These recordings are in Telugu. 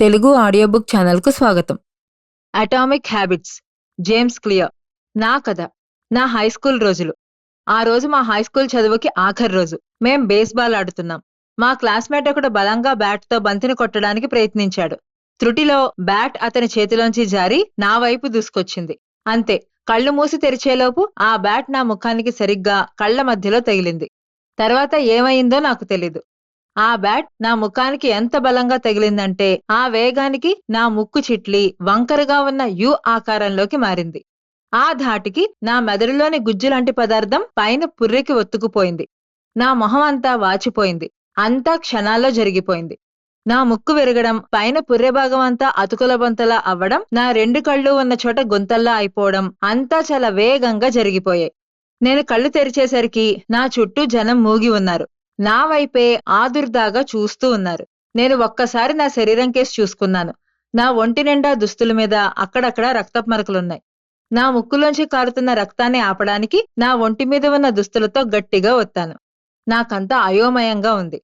తెలుగు ఆడియో బుక్ ఛానల్కు స్వాగతం. Atomic habits. James Clear. నా కథ. నా హై స్కూల్ రోజులు. ఆ రోజు మా హై స్కూల్ చదువుకి ఆఖరి రోజు. మేం బేస్బాల్ ఆడుతున్నాం. మా క్లాస్మేట్ ఒకడు బలంగా బ్యాట్తో బంతిని కొట్టడానికి ప్రయత్నించాడు. త్రుటిలో బ్యాట్ అతని చేతిలోంచి జారి నా వైపు దూసుకొచ్చింది. అంతే కళ్ళు మూసి తెరిచేలోపు ఆ బ్యాట్ నా ముఖానికి సరిగ్గా కళ్ళ మధ్యలో తగిలింది. తర్వాత ఏమైందో నాకు తెలీదు. ఆ బ్యాట్ నా ముఖానికి ఎంత బలంగా తగిలిందంటే ఆ వేగానికి నా ముక్కు చిట్లి వంకరగా ఉన్న యు ఆకారంలోకి మారింది. ఆ ధాటికి నా మెదడులోని గుజ్జులాంటి పదార్థం పైన పుర్రెకి ఒత్తుకుపోయింది. నా మొహం అంతా వాచిపోయింది. అంతా క్షణాల్లో జరిగిపోయింది. నా ముక్కు విరగడం పైన పుర్రె భాగం అంతా అతుకుల బొంతలా అవ్వడం నా రెండు కళ్ళు ఉన్న చోట గుంతల్లా అయిపోవడం అంతా చాలా వేగంగా జరిగిపోయాయి. నేను కళ్ళు తెరిచేసరికి నా చుట్టూ జనం మూగి ఉన్నారు. నా వైపే ఆదుర్దాగా చూస్తూ ఉన్నారు. నేను ఒక్కసారి నా శరీరం కేసు చూసుకున్నాను. నా ఒంటి నిండా దుస్తుల మీద అక్కడక్కడ రక్తపు మరకలున్నాయి నా ముక్కులోంచి కారుతున్న రక్తాన్ని ఆపడానికి నా ఒంటి మీద ఉన్న దుస్తులతో గట్టిగా ఒత్తాను. నాకంతా అయోమయంగా ఉంది.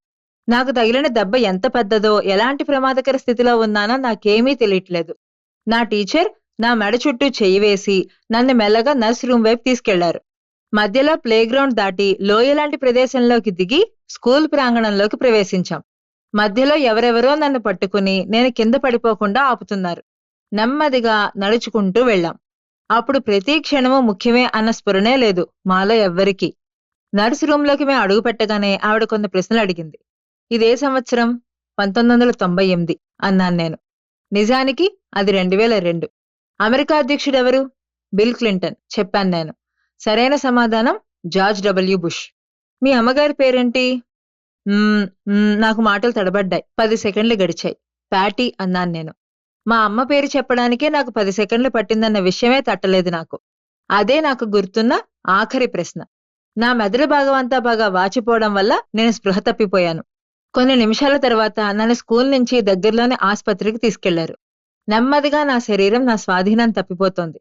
నాకు తగిలిన దెబ్బ ఎంత పెద్దదో ఎలాంటి ప్రమాదకర స్థితిలో ఉన్నానో నాకేమీ తెలియట్లేదు. నా టీచర్ నా మెడ చుట్టూ చెయ్యి వేసి నన్ను మెల్లగా నర్స్ రూమ్ వైపు తీసుకెళ్ళారు. మధ్యలో ప్లేగ్రౌండ్ దాటి లోయలాంటి ప్రదేశంలోకి దిగి స్కూల్ ప్రాంగణంలోకి ప్రవేశించాం. మధ్యలో ఎవరెవరో నన్ను పట్టుకుని నేను కింద పడిపోకుండా ఆపుతున్నారు. నెమ్మదిగా నడుచుకుంటూ వెళ్ళాం. అప్పుడు ప్రతి క్షణము ముఖ్యమే అన్న స్ఫురణే లేదు మాలో ఎవ్వరికీ. నర్స్ రూంలోకి మేము అడుగు పెట్టగానే ఆవిడ కొన్ని ప్రశ్నలు అడిగింది. ఇదే సంవత్సరం పంతొమ్మిది వందల తొంభై ఎనిమిది అన్నాను నేను. నిజానికి అది రెండు వేల రెండు. అమెరికా అధ్యక్షుడెవరు? బిల్ క్లింటన్ చెప్పాను నేను. సరైన సమాధానం జార్జ్ డబ్ల్యూ బుష్. మీ అమ్మగారి పేరేంటి? నాకు మాటలు తడబడ్డాయి. పది సెకండ్లు గడిచాయి. ప్యాటీ అన్నాను నేను. మా అమ్మ పేరు చెప్పడానికే నాకు పది సెకండ్లు పట్టిందన్న విషయమే తట్టలేదు నాకు. అదే నాకు గుర్తున్న ఆఖరి ప్రశ్న. నా మెదడు భాగం అంతా బాగా వాచిపోవడం వల్ల నేను స్పృహ తప్పిపోయాను. కొన్ని నిమిషాల తర్వాత నన్ను స్కూల్ నుంచి దగ్గరలోని ఆసుపత్రికి తీసుకెళ్ళారు. నెమ్మదిగా నా శరీరం నా స్వాధీనం తప్పిపోతోంది.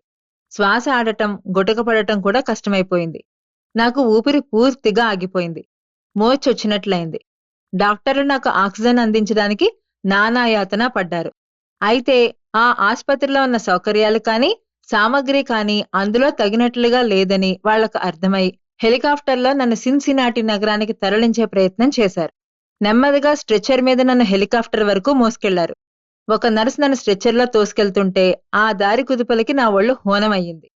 శ్వాస ఆడటం గుటకపడటం కూడా కష్టమైపోయింది. నాకు ఊపిరి పూర్తిగా ఆగిపోయింది. మోచొచ్చినట్లయింది. డాక్టర్లు నాకు ఆక్సిజన్ అందించడానికి నానాయాతన పడ్డారు. అయితే ఆ ఆసుపత్రిలో ఉన్న సౌకర్యాలు కానీ సామగ్రి కానీ అందులో తగినట్లుగా లేదని వాళ్ళకు అర్థమై హెలికాప్టర్లో నన్ను సిన్సినాటి నగరానికి తరలించే ప్రయత్నం చేశారు. నెమ్మదిగా స్ట్రెచ్చర్ మీద నన్ను హెలికాప్టర్ వరకు మోసుకెళ్ళారు. ఒక నర్స్ నన్ను స్ట్రెచ్చర్లో తోసుకెళ్తుంటే ఆ దారి కుదుపలకి నా ఒళ్ళు హోనమయ్యింది.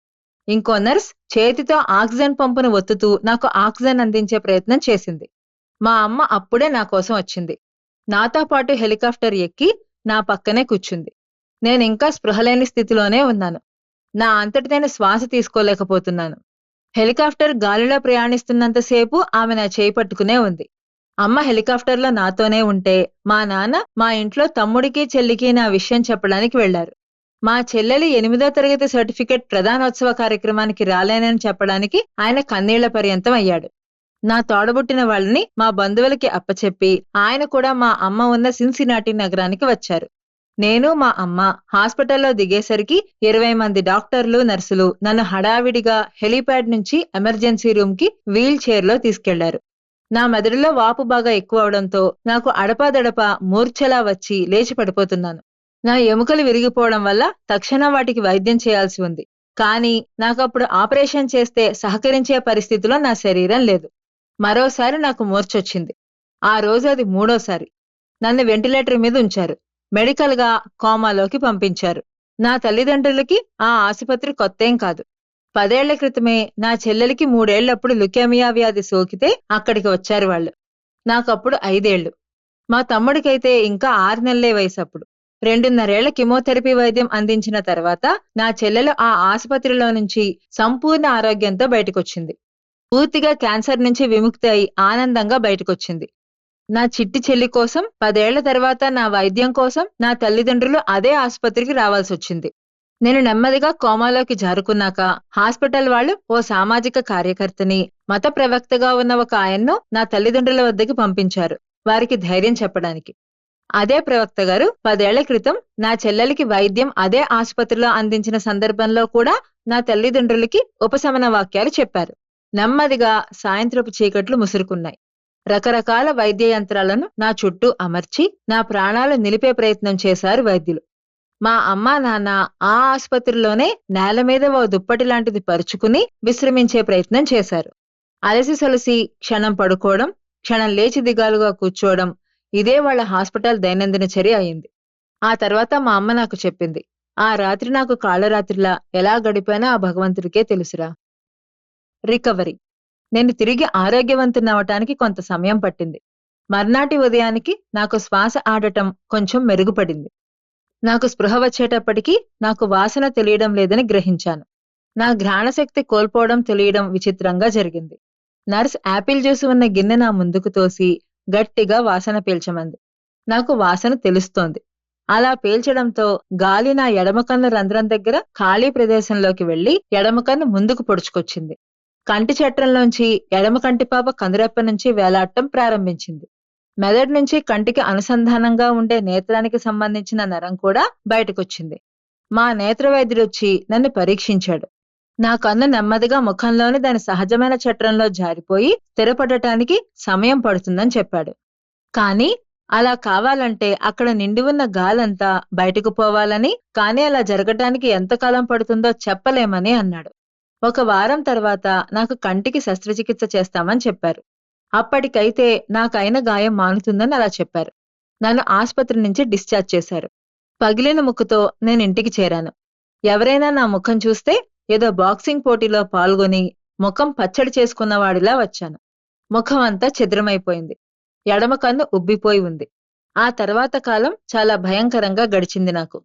ఇంకో నర్స్ చేతితో ఆక్సిజన్ పంపును ఒత్తుతూ నాకు ఆక్సిజన్ అందించే ప్రయత్నం చేసింది. మా అమ్మ అప్పుడే నా కోసం వచ్చింది. నాతో పాటు హెలికాప్టర్ ఎక్కి నా పక్కనే కూర్చుంది. నేను ఇంకా స్పృహలేని స్థితిలోనే ఉన్నాను. నా అంతటి నేను శ్వాస తీసుకోలేకపోతున్నాను. హెలికాప్టర్ గాలిలో ప్రయాణిస్తున్నంతసేపు ఆమె నా చేయి పట్టుకునే ఉంది. అమ్మ హెలికాప్టర్లో నాతోనే ఉంటే మా నాన్న మా ఇంట్లో తమ్ముడికి చెల్లికి నా విషయం చెప్పడానికి వెళ్ళారు మా చెల్లెలి ఎనిమిదో తరగతి సర్టిఫికెట్ ప్రధానోత్సవ కార్యక్రమానికి రాలేనని చెప్పడానికి ఆయన కన్నీళ్ళ పర్యంతం అయ్యాడు. నా తోడబుట్టిన వాళ్ళని మా బంధువులకి అప్పచెప్పి ఆయన కూడా మా అమ్మ ఉన్న సిన్సినాటి నగరానికి వచ్చారు. నేను మా అమ్మ హాస్పిటల్లో దిగేసరికి ఇరవై మంది డాక్టర్లు నర్సులు నన్ను హడావిడిగా హెలీప్యాడ్ నుంచి ఎమర్జెన్సీ రూమ్కి వీల్ చైర్లో తీసుకెళ్ళారు. నా మెదడులో వాపు బాగా ఎక్కువ అవడంతో నాకు అడపాదడపా మూర్ఛలా వచ్చి లేచి పడిపోతున్నాను. నా ఎముకలు విరిగిపోవడం వల్ల తక్షణం వాటికి వైద్యం చేయాల్సి ఉంది. కానీ నాకప్పుడు ఆపరేషన్ చేస్తే సహకరించే పరిస్థితిలో నా శరీరం లేదు. మరోసారి నాకు మూర్చొచ్చింది ఆ రోజు అది మూడోసారి. నన్ను వెంటిలేటర్ మీద ఉంచారు. మెడికల్గా కోమాలోకి పంపించారు. నా తల్లిదండ్రులకి ఆ ఆసుపత్రి కొత్తేం కాదు. పదేళ్ళ క్రితమే నా చెల్లెలికి మూడేళ్ళప్పుడు లుకేమియా వ్యాధి సోకితే అక్కడికి వచ్చారు వాళ్ళు. నాకప్పుడు ఐదేళ్ళు. మా తమ్ముడికైతే ఇంకా ఆరు నెలలే వయసు అప్పుడు రెండున్నరేళ్ళ కిమోథెరపీ వైద్యం అందించిన తర్వాత నా చెల్లెలు ఆ ఆసుపత్రిలో నుంచి సంపూర్ణ ఆరోగ్యంతో బయటకొచ్చింది. పూర్తిగా క్యాన్సర్ నుంచి విముక్తి అయి ఆనందంగా బయటకొచ్చింది. నా చిట్టి చెల్లి కోసం పదేళ్ళ తర్వాత నా వైద్యం కోసం నా తల్లిదండ్రులు అదే ఆసుపత్రికి రావాల్సి వచ్చింది నేను నెమ్మదిగా కోమాలోకి జారుకున్నాక హాస్పిటల్ వాళ్ళు ఓ సామాజిక కార్యకర్తని మత ప్రవక్తగా ఉన్న ఒక ఆయన్ను నా తల్లిదండ్రుల వద్దకి పంపించారు వారికి ధైర్యం చెప్పడానికి. అదే ప్రవక్త గారు పదేళ్ళ క్రితం నా చెల్లెలికి వైద్యం అదే ఆసుపత్రిలో అందించిన సందర్భంలో కూడా నా తల్లిదండ్రులకి ఉపశమన వాక్యాలు చెప్పారు. నెమ్మదిగా సాయంత్రపు చీకట్లు ముసురుకున్నాయి. రకరకాల వైద్య యంత్రాలను నా చుట్టూ అమర్చి నా ప్రాణాలు నిలిపే ప్రయత్నం చేశారు వైద్యులు. మా అమ్మా నాన్న ఆ ఆసుపత్రిలోనే నేల మీద ఓ దుప్పటి లాంటిది పరుచుకుని విశ్రమించే ప్రయత్నం చేశారు. అలసి సొలసి క్షణం పడుకోవడం క్షణం లేచి దిగాలుగా కూర్చోవడం ఇదే వాళ్ళ హాస్పిటల్ దైనందిన చర్య అయింది. ఆ తర్వాత మా అమ్మ నాకు చెప్పింది ఆ రాత్రి నాకు కాళ్ళరాత్రిలా ఎలా గడిపానో ఆ భగవంతుడికే తెలుసురా. రికవరీ. నేను తిరిగి ఆరోగ్యవంతునవటానికి కొంత సమయం పట్టింది. మర్నాటి ఉదయానికి నాకు శ్వాస ఆడటం కొంచెం మెరుగుపడింది. నాకు స్పృహ వచ్చేటప్పటికీ నాకు వాసన తెలియడం లేదని గ్రహించాను. నా ఘ్రాణశక్తి కోల్పోవడం తెలియడం విచిత్రంగా జరిగింది. నర్స్ యాపిల్ జ్యూస్ ఉన్న గిన్నె నా ముందుకు తోసి గట్టిగా వాసన పీల్చమంది. నాకు వాసన తెలుస్తోంది. అలా పీల్చడంతో గాలి నా ఎడమకన్ను రంధ్రం దగ్గర ఖాళీ ప్రదేశంలోకి వెళ్ళి ఎడమకన్ను ముందుకు పొడుచుకొచ్చింది. కంటి చట్రంలోంచి ఎడమ కంటిపాప కందురెప్ప నుంచి వేలాడటం ప్రారంభించింది. మెదడు నుంచి కంటికి అనుసంధానంగా ఉండే నేత్రానికి సంబంధించిన నరం కూడా బయటకొచ్చింది. మా నేత్ర వైద్యుడొచ్చి నన్ను పరీక్షించాడు. నా కన్ను నెమ్మదిగా ముఖంలోని దాని సహజమైన చట్రంలో జారిపోయి స్థిరపడటానికి సమయం పడుతుందని చెప్పాడు. కానీ అలా కావాలంటే అక్కడ నిండి ఉన్న గాలంతా బయటకు పోవాలని కానీ అలా జరగటానికి ఎంతకాలం పడుతుందో చెప్పలేమని అన్నాడు. ఒక వారం తర్వాత నాకు కంటికి శస్త్రచికిత్స చేస్తామని చెప్పారు. అప్పటికైతే నాకైన గాయం మానుతుందని అలా చెప్పారు. నన్ను ఆసుపత్రి నుంచి డిశ్చార్జ్ చేశారు. పగిలిన ముక్కుతో నేను ఇంటికి చేరాను. ఎవరైనా నా ముఖం చూస్తే ఏదో బాక్సింగ్ పోటీలో పాల్గొని ముఖం పచ్చడి చేసుకున్నవాడిలా వచ్చాను. ముఖం అంతా ఛిద్రమైపోయింది. ఎడమ కన్ను ఉబ్బిపోయి ఉంది. ఆ తర్వాత కాలం చాలా భయంకరంగా గడిచింది నాకు.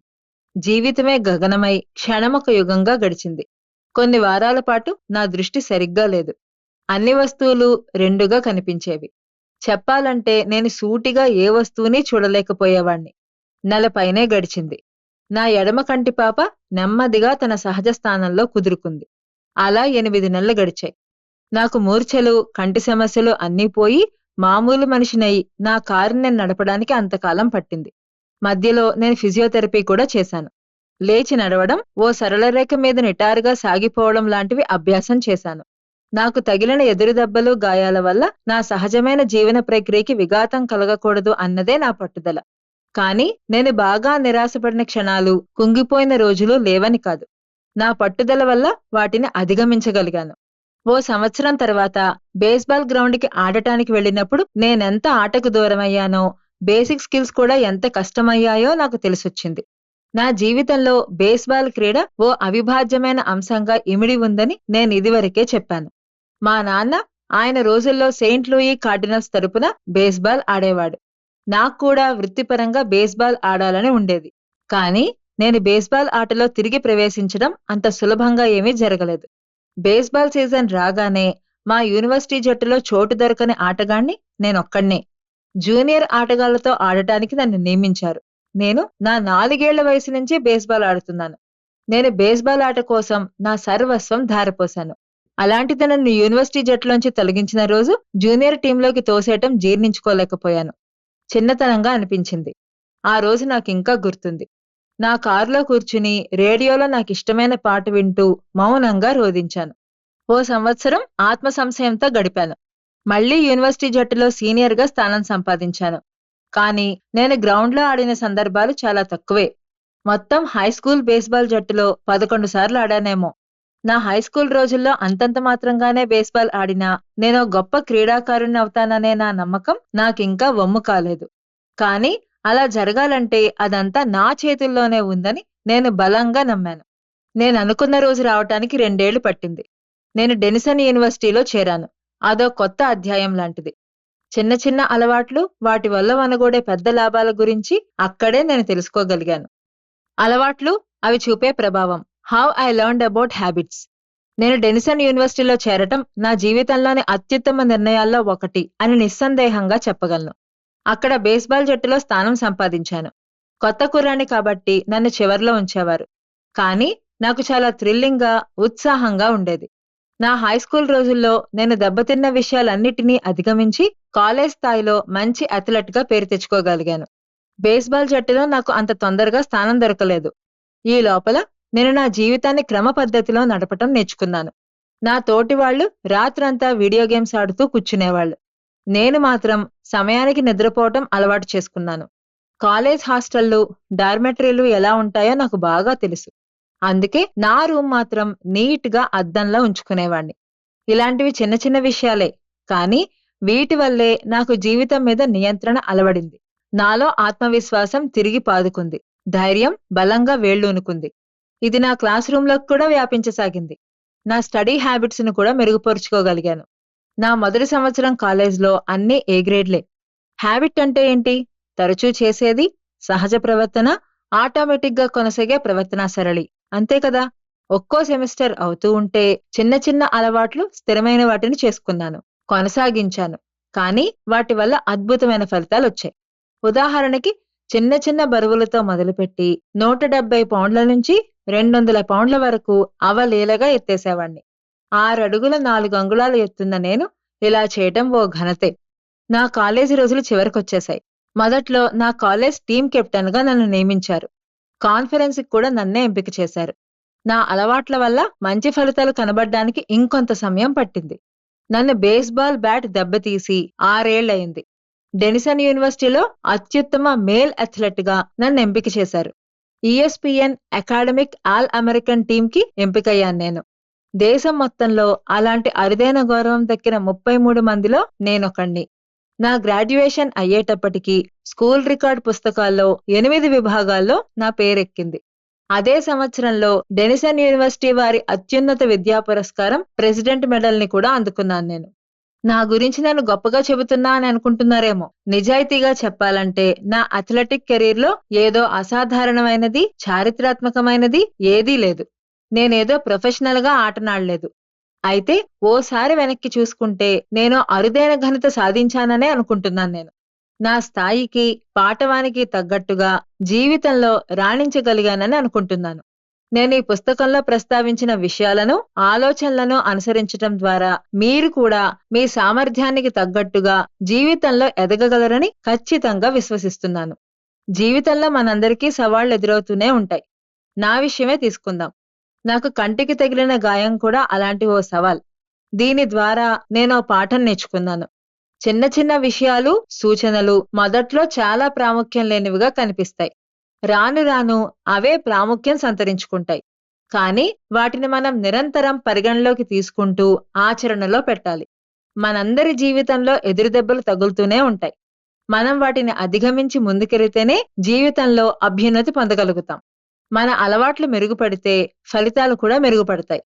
జీవితమే గగనమై క్షణమొక యుగంగా గడిచింది. కొన్ని వారాల పాటు నా దృష్టి సరిగ్గా లేదు. అన్ని వస్తువులు రెండుగా కనిపించేవి. చెప్పాలంటే నేను సూటిగా ఏ వస్తువుని చూడలేకపోయేవాణ్ణి. నెలపైనే గడిచింది. నా ఎడమ కంటి పాప నెమ్మదిగా తన సహజ స్థానంలో కుదురుకుంది. అలా ఎనిమిది నెలలు గడిచాయి. నాకు మూర్ఛలు కంటి సమస్యలు అన్నీ పోయి మామూలు మనిషినై నా కారు నేను నడపడానికి అంతకాలం పట్టింది. మధ్యలో నేను ఫిజియోథెరపీ కూడా చేశాను. లేచి నడవడం ఓ సరళ రేఖ మీద నిటారుగా సాగిపోవడం లాంటివి అభ్యాసం చేశాను. నాకు తగిలిన ఎదురు దెబ్బలు గాయాల వల్ల నా సహజమైన జీవన ప్రక్రియకి విఘాతం కలగకూడదు అన్నదే నా పట్టుదల. కానీ నేను బాగా నిరాశపడిన క్షణాలు కుంగిపోయిన రోజులు లేవని కాదు. నా పట్టుదల వల్ల వాటిని అధిగమించగలిగాను. ఓ సంవత్సరం తర్వాత బేస్బాల్ గ్రౌండ్కి ఆడటానికి వెళ్ళినప్పుడు నేనెంత ఆటకు దూరమయ్యానో బేసిక్ స్కిల్స్ కూడా ఎంత కష్టమయ్యాయో నాకు తెలిసొచ్చింది. నా జీవితంలో బేస్బాల్ క్రీడ ఓ అవిభాజ్యమైన అంశంగా ఇమిడి ఉందని నేను ఇదివరకే చెప్పాను. మా నాన్న ఆయన రోజుల్లో సెయింట్ లూయి కార్డినల్స్ తరపున బేస్బాల్ ఆడేవాడు. నాకు కూడా వృత్తిపరంగా బేస్బాల్ ఆడాలని ఉండేది. కానీ నేను బేస్బాల్ ఆటలో తిరిగి ప్రవేశించడం అంత సులభంగా ఏమీ జరగలేదు. బేస్బాల్ సీజన్ రాగానే మా యూనివర్సిటీ జట్టులో చోటు దొరకని ఆటగాణ్ణి నేనొక్కడ్నే. జూనియర్ ఆటగాళ్ళతో ఆడటానికి నన్ను నియమించారు. నేను నా నాలుగేళ్ళ వయసు నుంచి బేస్బాల్ ఆడుతున్నాను. నేను బేస్బాల్ ఆట కోసం నా సర్వస్వం ధారపోశాను. అలాంటి తనను యూనివర్సిటీ జట్టులోంచి తొలగించిన రోజు జూనియర్ టీంలోకి తోసేయటం జీర్ణించుకోలేకపోయాను. చిన్నతనంగా అనిపించింది. ఆ రోజు నాకు ఇంకా గుర్తుంది. నా కారులో కూర్చుని రేడియోలో నాకు ఇష్టమైన పాట వింటూ మౌనంగా రోధించాను. ఓ సంవత్సరం ఆత్మ సంశయంతో గడిపాను. మళ్ళీ యూనివర్సిటీ జట్టులో సీనియర్గా స్థానం సంపాదించాను. కానీ నేను గ్రౌండ్లో ఆడిన సందర్భాలు చాలా తక్కువే. మొత్తం హై స్కూల్ బేస్బాల్ జట్టులో పదకొండు సార్లు ఆడానేమో. నా హై స్కూల్ రోజుల్లో అంతంత మాత్రంగానే బేస్బాల్ ఆడినా నేను గొప్ప క్రీడాకారుణ్ణి అవుతాననే నా నమ్మకం నాకింకా వమ్ము కాలేదు. కానీ అలా జరగాలంటే అదంతా నా చేతుల్లోనే ఉందని నేను బలంగా నమ్మాను. నేను అనుకున్న రోజు రావటానికి రెండేళ్ళు పట్టింది. నేను డెనిసన్ యూనివర్సిటీలో చేరాను. అదో కొత్త అధ్యాయం లాంటిది. చిన్న చిన్న అలవాట్లు వాటి వల్ల వనగూడే పెద్ద లాభాల గురించి అక్కడే నేను తెలుసుకోగలిగాను. అలవాట్లు అవి చూపే ప్రభావం. How I learned about habits నేను డెనిసన్ యూనివర్సిటీలో చేరటం నా జీవితంలోని అత్యుత్తమ నిర్ణయాల్లో ఒకటి అని నిస్సందేహంగా చెప్పగలను. అక్కడ బేస్బాల్ జట్టులో స్థానం సంపాదించాను. కొత్త కుర్రాన్ని కాబట్టి నన్ను చివర్లో ఉంచేవారు. కానీ నాకు చాలా థ్రిల్లింగ్గా ఉత్సాహంగా ఉండేది. నా హై స్కూల్ రోజుల్లో నేను దెబ్బతిన్న విషయాలన్నిటినీ అధిగమించి కాలేజ్ స్థాయిలో మంచి అథ్లెట్గా పేరు తెచ్చుకోగలిగాను. బేస్బాల్ జట్టులో నాకు అంత తొందరగా స్థానం దొరకలేదు. ఈ లోపల నేను నా జీవితాన్ని క్రమ పద్ధతిలో నడపటం నేర్చుకున్నాను. నా తోటి వాళ్ళు రాత్రంతా వీడియో గేమ్స్ ఆడుతూ కూర్చునేవాళ్ళు. నేను మాత్రం సమయానికి నిద్రపోవటం అలవాటు చేసుకున్నాను. కాలేజ్ హాస్టళ్ళు డార్మెటరీలు ఎలా ఉంటాయో నాకు బాగా తెలుసు. అందుకే నా రూమ్ మాత్రం నీట్గా అద్దంలా ఉంచుకునేవాణ్ణి. ఇలాంటివి చిన్న చిన్న విషయాలే కానీ వీటి వల్లే నాకు జీవితం మీద నియంత్రణ అలవడింది. నాలో ఆత్మవిశ్వాసం తిరిగి పాదుకుంది. ధైర్యం బలంగా వేళ్ళూనుకుంది. ఇది నా క్లాస్ రూంలోకి కూడా వ్యాపించసాగింది. నా స్టడీ హ్యాబిట్స్ను కూడా మెరుగుపరుచుకోగలిగాను. నా మొదటి సంవత్సరం కాలేజ్లో అన్నీ ఏ గ్రేడ్లే. హ్యాబిట్ అంటే ఏంటి? తరచూ చేసేది సహజ ప్రవర్తన ఆటోమేటిక్గా కొనసాగే ప్రవర్తనా సరళి. అంతే కదా? ఒక్కో సెమిస్టర్ అవుతూ ఉంటే చిన్న చిన్న అలవాట్లు స్థిరమైన వాటిని చేసుకున్నాను కొనసాగించాను. కానీ వాటి వల్ల అద్భుతమైన ఫలితాలు వచ్చాయి ఉదాహరణకి చిన్న చిన్న బరువులతో మొదలుపెట్టి నూట డెబ్బై పౌండ్ల నుంచి రెండు వందల పౌండ్ల వరకు అవలీలగా ఎత్తేసేవాణ్ణి. ఆరడుగుల నాలుగు అంగుళాలు ఎత్తున్న నేను ఇలా చేయటం ఓ ఘనతే. నా కాలేజీ రోజులు చివరికొచ్చేశాయి. మొదట్లో నా కాలేజ్ టీం కెప్టెన్గా నన్ను నియమించారు. కాన్ఫరెన్స్ కూడా నన్నే ఎంపిక చేశారు. నా అలవాట్ల వల్ల మంచి ఫలితాలు కనబడ్డానికి ఇంకొంత సమయం పట్టింది. నన్ను బేస్బాల్ బ్యాట్ దెబ్బతీసి ఆరేళ్ళయింది డెనిసన్ యూనివర్సిటీలో అత్యుత్తమ మేల్ అథ్లెట్గా నన్ను ఎంపిక చేశారు. ESPN academic all American team కి ఎంపికయ్యాను నేను. దేశం మొత్తంలో అలాంటి అరుదైన గౌరవం దక్కిన ముప్పై మూడు మందిలో నేనొకణ్ణి. నా గ్రాడ్యుయేషన్ అయ్యేటప్పటికీ స్కూల్ రికార్డ్ పుస్తకాల్లో ఎనిమిది విభాగాల్లో నా పేరెక్కింది. అదే సంవత్సరంలో డెనిసన్ యూనివర్సిటీ వారి అత్యున్నత విద్యా పురస్కారం ప్రెసిడెంట్ మెడల్ని కూడా అందుకున్నాను నేను. నా గురించి నేను గొప్పగా చెబుతున్నా అని అనుకుంటున్నారేమో. నిజాయితీగా చెప్పాలంటే నా అథ్లెటిక్ కెరీర్లో ఏదో అసాధారణమైనది చారిత్రాత్మకమైనది ఏదీ లేదు. నేనేదో ప్రొఫెషనల్గా ఆటనాడలేదు. అయితే ఓసారి వెనక్కి చూసుకుంటే నేను అరుదైన ఘనత సాధించాననే అనుకుంటున్నాను నేను. నా స్థాయికి పాటవానికి తగ్గట్టుగా జీవితంలో రాణించగలిగానని అనుకుంటున్నాను. నేను ఈ పుస్తకంలో ప్రస్తావించిన విషయాలను ఆలోచనలను అనుసరించటం ద్వారా మీరు కూడా మీ సామర్థ్యానికి తగ్గట్టుగా జీవితంలో ఎదగగలరని ఖచ్చితంగా విశ్వసిస్తున్నాను. జీవితంలో మనందరికీ సవాళ్ళు ఎదురవుతూనే ఉంటాయి. నా విషయమే తీసుకుందాం. నాకు కంటికి తగిలిన గాయం కూడా అలాంటి ఓ సవాల్. దీని ద్వారా నేను ఓ పాఠం నేర్చుకున్నాను. చిన్న చిన్న విషయాలు సూచనలు మొదట్లో చాలా ప్రాముఖ్యం లేనివిగా కనిపిస్తాయి. రాను రాను అవే ప్రాముఖ్యం సంతరించుకుంటాయి. కానీ వాటిని మనం నిరంతరం పరిగణలోకి తీసుకుంటూ ఆచరణలో పెట్టాలి. మనందరి జీవితంలో ఎదురుదెబ్బలు తగులుతూనే ఉంటాయి. మనం వాటిని అధిగమించి ముందుకెళితేనే జీవితంలో అభ్యున్నతి పొందగలుగుతాం. మన అలవాట్లు మెరుగుపడితే ఫలితాలు కూడా మెరుగుపడతాయి.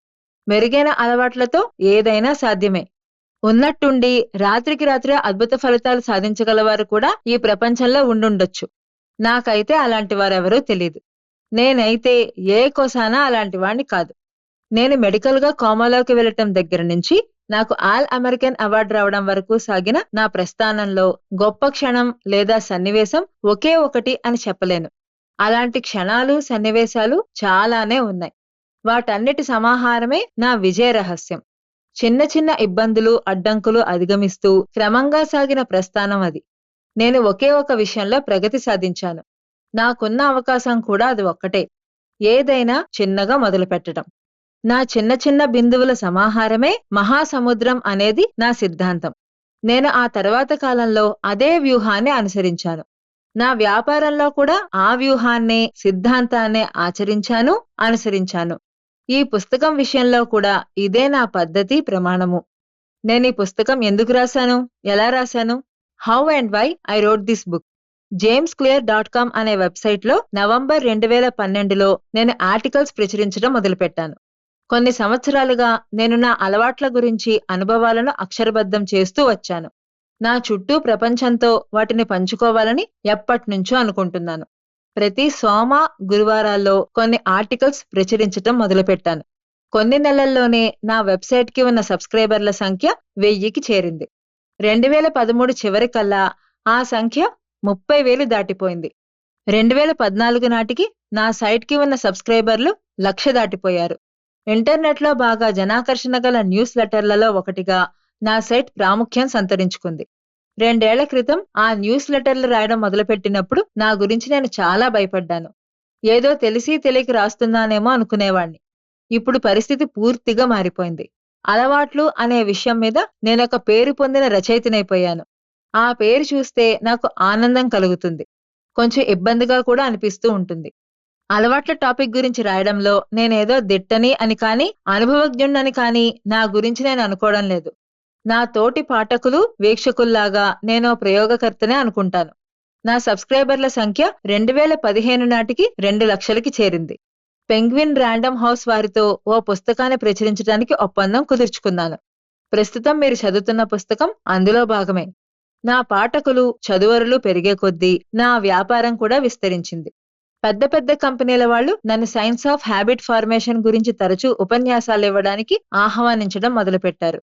మెరుగైన అలవాట్లతో ఏదైనా సాధ్యమే. ఉన్నట్టుండి రాత్రికి రాత్రే అద్భుత ఫలితాలు సాధించగలవారు కూడా ఈ ప్రపంచంలో ఉండుండొచ్చు. నాకైతే అలాంటి వారెవరూ తెలియదు నేనైతే ఏ కోసానా అలాంటి వాణ్ణి కాదు. నేను మెడికల్గా కోమాలోకి వెళ్ళటం దగ్గర నుంచి నాకు ఆల్ అమెరికన్ అవార్డు రావడం వరకు సాగిన నా ప్రస్థానంలో గొప్ప క్షణం లేదా సన్నివేశం ఒకే ఒకటి అని చెప్పలేను. అలాంటి క్షణాలు సన్నివేశాలు చాలానే ఉన్నాయి. వాటన్నిటి సమాహారమే నా విజయ రహస్యం. చిన్న చిన్న ఇబ్బందులు అడ్డంకులు అధిగమిస్తూ క్రమంగా సాగిన ప్రస్థానం అది. నేను ఒకే ఒక విషయంలో ప్రగతి సాధించాను. నాకున్న అవకాశం కూడా అది ఒక్కటే. ఏదైనా చిన్నగా మొదలుపెట్టడం. నా చిన్న చిన్న బిందువుల సమాహారమే మహాసముద్రం అనేది నా సిద్ధాంతం. నేను ఆ తర్వాత కాలంలో అదే వ్యూహాన్ని అనుసరించాను. నా వ్యాపారంలో కూడా ఆ వ్యూహాన్నే సిద్ధాంతాన్నే ఆచరించాను అనుసరించాను. ఈ పుస్తకం విషయంలో కూడా ఇదే నా పద్ధతి ప్రమాణము. నేను ఈ పుస్తకం ఎందుకు రాశాను? ఎలా రాశాను? How and why I wrote this book James Clear dot com అనే వెబ్సైట్లో నవంబర్ రెండు వేల పన్నెండులో నేను ఆర్టికల్స్ ప్రచురించడం మొదలుపెట్టాను. కొన్ని సంవత్సరాలుగా నేను నా అలవాట్ల గురించి అనుభవాలను అక్షరబద్ధం చేస్తూ వచ్చాను. నా చుట్టూ ప్రపంచంతో వాటిని పంచుకోవాలని ఎప్పటినుంచో అనుకుంటున్నాను. ప్రతి సోమ గురువారాల్లో కొన్ని ఆర్టికల్స్ ప్రచురించటం మొదలుపెట్టాను. కొన్ని నెలల్లోనే నా వెబ్సైట్కి ఉన్న సబ్స్క్రైబర్ల సంఖ్య వెయ్యికి చేరింది. రెండు వేల పదమూడు చివరికల్లా ఆ సంఖ్య ముప్పై వేలు దాటిపోయింది. రెండు వేల పద్నాలుగు నాటికి నా సైట్కి ఉన్న సబ్స్క్రైబర్లు లక్ష దాటిపోయారు. ఇంటర్నెట్లో బాగా జనాకర్షణ గల న్యూస్ లెటర్లలో ఒకటిగా నా సైట్ ప్రాముఖ్యం సంతరించుకుంది. రెండేళ్ళ క్రితం ఆ న్యూస్ లెటర్లు రాయడం మొదలుపెట్టినప్పుడు నా గురించి నేను చాలా భయపడ్డాను. ఏదో తెలిసి తెలియక రాస్తున్నానేమో అనుకునేవాణ్ణి. ఇప్పుడు పరిస్థితి పూర్తిగా మారిపోయింది. అలవాట్లు అనే విషయం మీద నేనొక పేరు పొందిన రచయితనైపోయాను. ఆ పేరు చూస్తే నాకు ఆనందం కలుగుతుంది. కొంచెం ఇబ్బందిగా కూడా అనిపిస్తూ ఉంటుంది. అలవాట్ల టాపిక్ గురించి రాయడంలో నేనేదో దిట్టని అని కానీ అనుభవజ్ఞుణ్ణని కానీ నా గురించి నేను అనుకోవడం లేదు. నా తోటి పాఠకులు వీక్షకుల్లాగా నేను ప్రయోగకర్తనే అనుకుంటాను. నా సబ్స్క్రైబర్ల సంఖ్య రెండు వేల పదిహేను నాటికి రెండు లక్షలకి చేరింది. పెంగ్విన్ ర్యాండమ్ హౌస్ వారితో ఓ పుస్తకాన్ని ప్రచురించడానికి ఒప్పందం కుదుర్చుకున్నాను. ప్రస్తుతం మీరు చదువుతున్న పుస్తకం అందులో భాగమే. నా పాఠకులు చదువరులు పెరిగే కొద్దీ నా వ్యాపారం కూడా విస్తరించింది. పెద్ద పెద్ద కంపెనీల వాళ్ళు నన్ను సైన్స్ ఆఫ్ హ్యాబిట్ ఫార్మేషన్ గురించి తరచూ ఉపన్యాసాలు ఇవ్వడానికి ఆహ్వానించడం మొదలుపెట్టారు.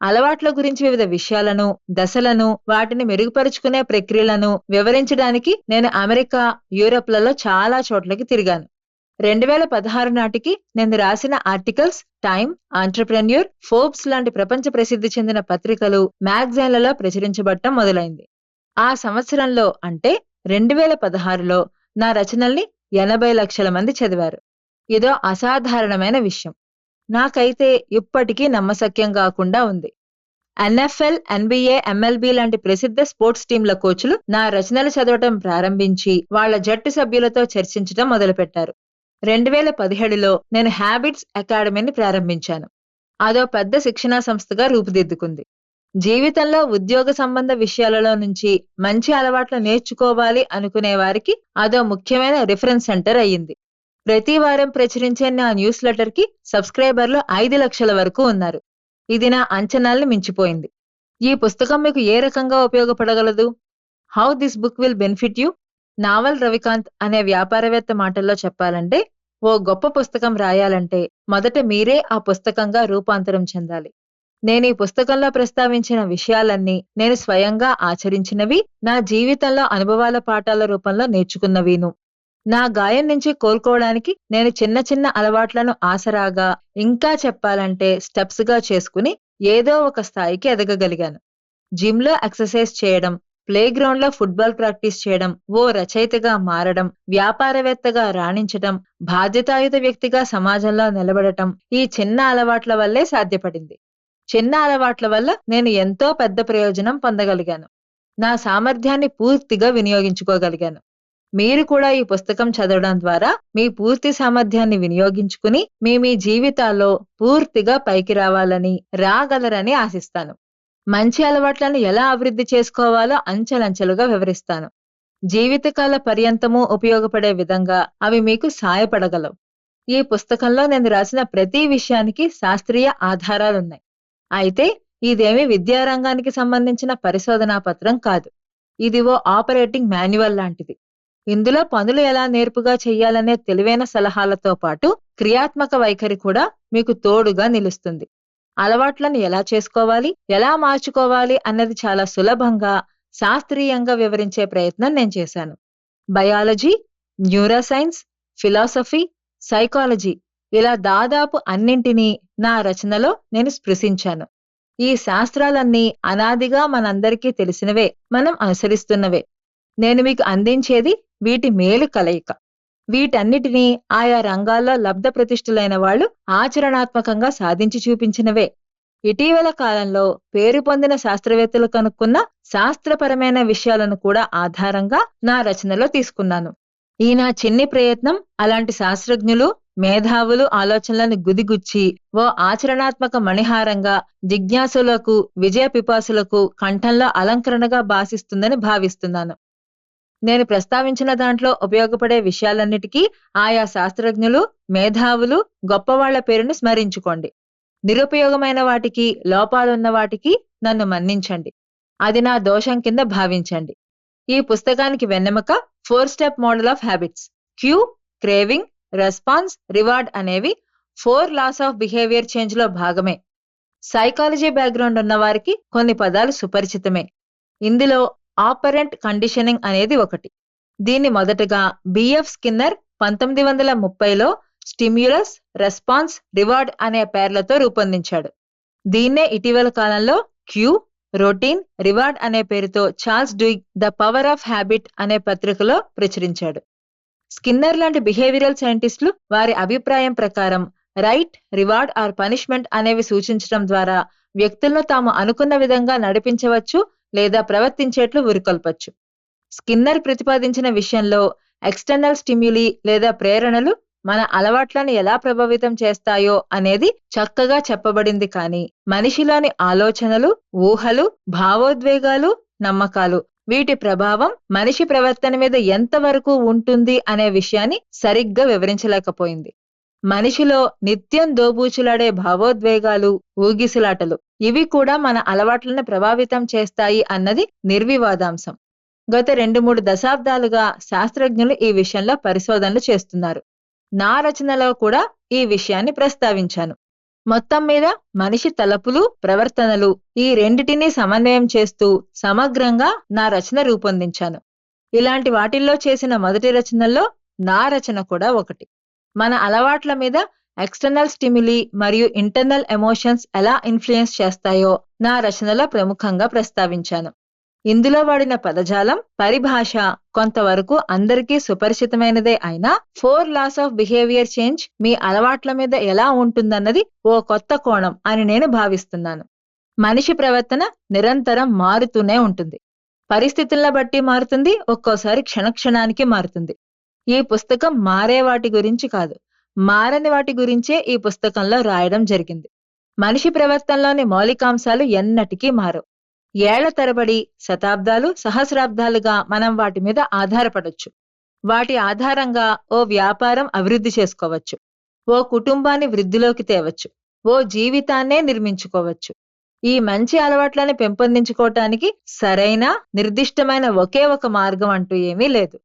అలవాట్ల గురించి వివిధ విషయాలను దశలను వాటిని మెరుగుపరుచుకునే ప్రక్రియలను వివరించడానికి నేను అమెరికా యూరప్లలో చాలా చోట్లకి తిరిగాను. రెండు వేల పదహారు నాటికి నేను రాసిన ఆర్టికల్స్ టైమ్ ఆంటర్ప్రెన్యూర్ ఫోర్బ్స్ లాంటి ప్రపంచ ప్రసిద్ధి చెందిన పత్రికలు మ్యాగజైన్లలో ప్రచురించబడటం మొదలైంది. ఆ సంవత్సరంలో అంటే రెండు వేల పదహారులో నా రచనల్ని ఎనభై లక్షల మంది చదివారు. ఇదో అసాధారణమైన విషయం. నాకైతే ఇప్పటికీ నమ్మశక్యం కాకుండా ఉంది. ఎన్ఎఫ్ఎల్ ఎన్బిఏ ఎంఎల్బి లాంటి ప్రసిద్ధ స్పోర్ట్స్ టీంల కోచ్లు నా రచనలు చదవటం ప్రారంభించి వాళ్ళ జట్టు సభ్యులతో చర్చించడం మొదలుపెట్టారు. రెండు వేల పదిహేడులో నేను హ్యాబిట్స్ అకాడమీని ప్రారంభించాను. అదో పెద్ద శిక్షణా సంస్థగా రూపుదిద్దుకుంది. జీవితంలో ఉద్యోగ సంబంధ విషయాలలో నుంచి మంచి అలవాట్లు నేర్చుకోవాలి అనుకునే వారికి అదో ముఖ్యమైన రిఫరెన్స్ సెంటర్ అయ్యింది. ప్రతి వారం ప్రచురించే నా న్యూస్ లెటర్కి సబ్స్క్రైబర్లు ఐదు లక్షల వరకు ఉన్నారు. ఇది నా అంచనాల్ని మించిపోయింది. ఈ పుస్తకం మీకు ఏ రకంగా ఉపయోగపడగలదు? How this book will benefit you? Naval Ravikant అనే వ్యాపారవేత్త మాటల్లో చెప్పాలంటే ఓ గొప్ప పుస్తకం రాయాలంటే మొదట మీరే ఆ పుస్తకంగా రూపాంతరం చెందాలి. నేను ఈ పుస్తకంలో ప్రస్తావించిన విషయాలన్నీ నేను స్వయంగా ఆచరించినవి నా జీవితంలో అనుభవాల పాఠాల రూపంలో నేర్చుకున్నవీను. నా గాయం నుంచి కోలుకోవడానికి నేను చిన్న చిన్న అలవాట్లను ఆసరాగా ఇంకా చెప్పాలంటే స్టెప్స్గా చేసుకుని ఏదో ఒక స్థాయికి ఎదగగలిగాను. జిమ్లో ఎక్సర్సైజ్ చేయడం ప్లే గ్రౌండ్లో ఫుట్బాల్ ప్రాక్టీస్ చేయడం ఓ రచయితగా మారడం వ్యాపారవేత్తగా రాణించడం బాధ్యతాయుత వ్యక్తిగా సమాజంలో నిలబడటం ఈ చిన్న అలవాట్ల వల్లే సాధ్యపడింది. చిన్న అలవాట్ల వల్ల నేను ఎంతో పెద్ద ప్రయోజనం పొందగలిగాను. నా సామర్థ్యాన్ని పూర్తిగా వినియోగించుకోగలిగాను. మీరు కూడా ఈ పుస్తకం చదవడం ద్వారా మీ పూర్తి సామర్థ్యాన్ని వినియోగించుకుని మీ మీ జీవితాల్లో పూర్తిగా పైకి రావాలని రాగలరని ఆశిస్తాను. మంచి అలవాట్లను ఎలా అభివృద్ధి చేసుకోవాలో అంచెలంచెలుగా వివరిస్తాను. జీవితకాల పర్యంతము ఉపయోగపడే విధంగా అవి మీకు సాయపడగలవు. ఈ పుస్తకంలో నేను రాసిన ప్రతి విషయానికి శాస్త్రీయ ఆధారాలున్నాయి. అయితే ఇదేమి విద్యారంగానికి సంబంధించిన పరిశోధనా పత్రం కాదు. ఇది ఓ ఆపరేటింగ్ మాన్యువల్ లాంటిది. ఇందులో పనులు ఎలా నేర్పుగా చేయాలనే తెలివైన సలహాలతో పాటు క్రియాత్మక వైఖరి కూడా మీకు తోడుగా నిలుస్తుంది. అలవాట్లను ఎలా చేసుకోవాలి ఎలా మార్చుకోవాలి అన్నది చాలా సులభంగా శాస్త్రీయంగా వివరించే ప్రయత్నం నేను చేశాను. బయాలజీ న్యూరోసైన్స్ ఫిలాసఫీ సైకాలజీ ఇలా దాదాపు అన్నింటినీ నా రచనలో నేను స్పృశించాను. ఈ శాస్త్రాలన్నీ అనాదిగా మనందరికీ తెలిసినవే మనం అనుసరిస్తున్నవే. నేను మీకు అందించేది వీటి మేలు కలయిక. వీటన్నిటినీ ఆయా రంగాల్లో లబ్ధ ప్రతిష్ఠులైన వాళ్ళు ఆచరణాత్మకంగా సాధించి చూపించినవే. ఇటీవల కాలంలో పేరు పొందిన శాస్త్రవేత్తలు కనుక్కున్న శాస్త్రపరమైన విషయాలను కూడా ఆధారంగా నా రచనలో తీసుకున్నాను. ఈ నా చిన్ని ప్రయత్నం అలాంటి శాస్త్రజ్ఞులు మేధావులు ఆలోచనలను గుదిగుచ్చి ఓ ఆచరణాత్మక మణిహారంగా జిజ్ఞాసులకు విజయ పిపాసులకు కంఠంలో అలంకరణగా భాసిస్తుందని భావిస్తున్నాను. నేను ప్రస్తావించిన దాంట్లో ఉపయోగపడే విషయాలన్నిటికీ ఆయా శాస్త్రజ్ఞులు మేధావులు గొప్పవాళ్ళ పేరును స్మరించుకోండి. నిరుపయోగమైన వాటికి లోపాలున్న వాటికి నన్ను మన్నించండి. అది నా దోషం కింద భావించండి. ఈ పుస్తకానికి వెన్నెముక four step model of habits. Cue craving response reward అనేవి ఫోర్ లాస్ ఆఫ్ బిహేవియర్ చేంజ్లో భాగమే. సైకాలజీ బ్యాక్గ్రౌండ్ ఉన్న వారికి కొన్ని పదాలు సుపరిచితమే. ఇందులో ఆపరెంట్ కండిషనింగ్ అనేది ఒకటి. దీన్ని మొదటగా బిఎఫ్ స్కిన్నర్ పంతొమ్మిది వందల ముప్పైలో స్టిమ్యులస్ రెస్పాన్స్ రివార్డ్ అనే పేర్లతో రూపొందించాడు. దీన్నే ఇటీవల కాలంలో క్యూ రొటీన్ రివార్డ్ అనే పేరుతో Charles Duhigg the power of habit అనే పత్రికలో ప్రచురించాడు. స్కిన్నర్ లాంటి బిహేవియరల్ సైంటిస్టులు వారి అభిప్రాయం ప్రకారం రైట్ రివార్డ్ ఆర్ పనిష్మెంట్ అనేవి సూచించడం ద్వారా వ్యక్తులను తాము అనుకున్న విధంగా నడిపించవచ్చు లేదా ప్రవర్తించేట్లు ఉరికొల్పొచ్చు. స్కిన్నర్ ప్రతిపాదించిన విషయంలో ఎక్స్టర్నల్ స్టిమ్యులి లేదా ప్రేరణలు మన అలవాట్లను ఎలా ప్రభావితం చేస్తాయో అనేది చక్కగా చెప్పబడింది కానీ మనిషిలోని ఆలోచనలు ఊహలు భావోద్వేగాలు నమ్మకాలు వీటి ప్రభావం మనిషి ప్రవర్తన మీద ఎంతవరకు ఉంటుంది అనే విషయాన్ని సరిగ్గా వివరించలేకపోయింది. మనిషిలో నిత్యం దోబూచులాడే భావోద్వేగాలు ఊగిసలాటలు ఇవి కూడా మన అలవాట్లను ప్రభావితం చేస్తాయి అన్నది నిర్వివాదాంశం. గత రెండు మూడు దశాబ్దాలుగా శాస్త్రజ్ఞులు ఈ విషయంలో పరిశోధనలు చేస్తున్నారు. నా రచనలో కూడా ఈ విషయాన్ని ప్రస్తావించాను. మొత్తం మీద మనిషి తలపులు ప్రవర్తనలు ఈ రెండిటినీ సమన్వయం చేస్తూ సమగ్రంగా నా రచన రూపొందించాను. ఇలాంటి వాటిల్లో చేసిన మొదటి రచనల్లో నా రచన కూడా ఒకటి. మన అలవాట్ల మీద ఎక్స్టర్నల్ స్టిమిలి మరియు ఇంటర్నల్ ఎమోషన్స్ ఎలా ఇన్ఫ్లుయెన్స్ చేస్తాయో నా రచనలో ప్రముఖంగా ప్రస్తావించాను. ఇందులో వాడిన పదజాలం పరిభాష కొంతవరకు అందరికీ సుపరిచితమైనదే అయినా four laws of behaviour change మీ అలవాట్ల మీద ఎలా ఉంటుందన్నది ఓ కొత్త కోణం అని నేను భావిస్తున్నాను. మనిషి ప్రవర్తన నిరంతరం మారుతూనే ఉంటుంది. పరిస్థితులను బట్టి మారుతుంది ఒక్కోసారి క్షణక్షణానికి మారుతుంది. ఈ పుస్తకం మారే వాటి గురించి కాదు. మారని వాటి గురించే ఈ పుస్తకంలో రాయడం జరిగింది. మనిషి ప్రవర్తనలోని మౌలికాంశాలు ఎన్నటికీ మారు ఏళ్ళ తరబడి శతాబ్దాలు సహస్రాబ్దాలుగా మనం వాటి మీద ఆధారపడొచ్చు. వాటి ఆధారంగా ఓ వ్యాపారం అభివృద్ధి చేసుకోవచ్చు. ఓ కుటుంబాన్ని వృద్ధిలోకి తేవచ్చు. ఓ జీవితాన్నే నిర్మించుకోవచ్చు. ఈ మంచి అలవాట్లను పెంపొందించుకోవటానికి సరైన నిర్దిష్టమైన ఒకే ఒక మార్గం అంటూ ఏమీ లేదు.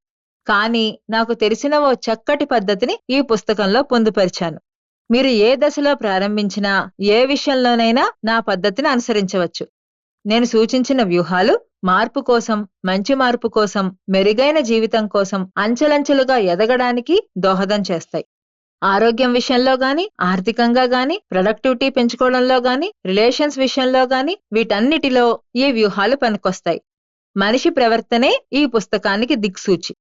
కానీ నాకు తెలిసిన ఓ చక్కటి పద్ధతిని ఈ పుస్తకంలో పొందుపరిచాను. మీరు ఏ దశలో ప్రారంభించినా ఏ విషయంలోనైనా నా పద్ధతిని అనుసరించవచ్చు. నేను సూచించిన వ్యూహాలు మార్పు కోసం మంచి మార్పు కోసం మెరుగైన జీవితం కోసం అంచెలంచెలుగా ఎదగడానికి దోహదం చేస్తాయి. ఆరోగ్యం విషయంలో గాని ఆర్థికంగా గాని ప్రొడక్టివిటీ పెంచుకోవడంలో గాని రిలేషన్స్ విషయంలో గాని వీటన్నిటిలో ఈ వ్యూహాలు పనికొస్తాయి. మనిషి ప్రవర్తనే ఈ పుస్తకానికి దిక్సూచి.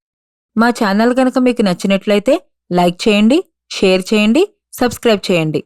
మా ఛానల్ కనుక మీకు నచ్చినట్లయితే లైక్ చేయండి షేర్ చేయండి సబ్స్క్రైబ్ చేయండి.